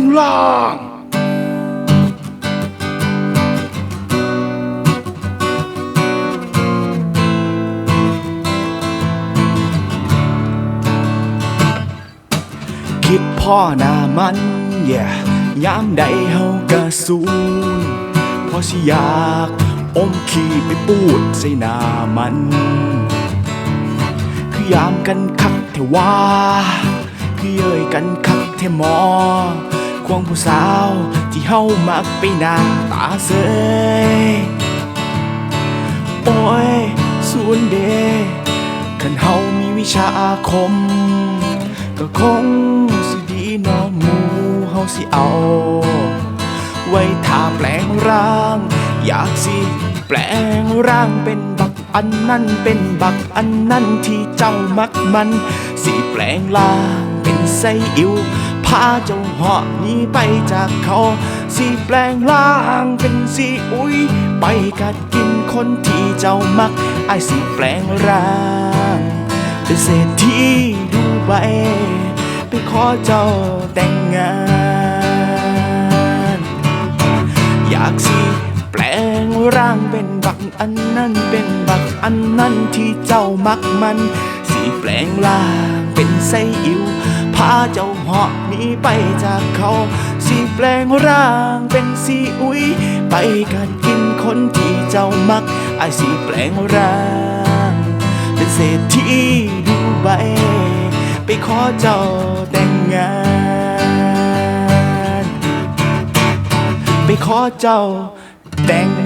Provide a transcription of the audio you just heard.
งร่างคิดพ่อหน้ามันแย่ยามใดเฮากะสูนเพราะสิอยากอมขี้ไปปูดใส่หน้ามัน คือยามกันคักเทว่าคือเย้ยกันคักเทมอ ควงผู้สาว ที่เฮามักไปหน้าตาเสยโอ้ยสูนเดคันเฮามีวิชาอาคม ก็คงสิดีน้อหมูเฮาสิเอา ไว้ถ้าแปลงร่าง อยากสิแปลงร่างเป็นบักอันนั้นเป็นบักอันนั้นที่เจ้ามักมัน สิแปลงร่างเป็นไส้อิวาเจ้าเหาะหนีไปจากเขาสิแปลงร่างเป็นสิอุ้ย ไปกัดกินคนที่เจ้ามัก ไอสิแปลงร่าง เป็นเศรษฐีดูใบไปขอเจ้าแต่งงาน อยากสิแปลงร่างเป็นบักอันนั้นเป็นบักอันนั้นที่เจ้ามักมันสิแปลงร่างเป็นไสอิวาเจ้าเหาะหนีไปจากเขาสิแปลงร่างเป็นสีอุ้ย ไปกัดกินคนที่เจ้ามักไอสิแปลงร่าง เป็นเศรษฐีดูใบไปขอเจ้าแต่งงาน ไปขอเจ้าแต่ง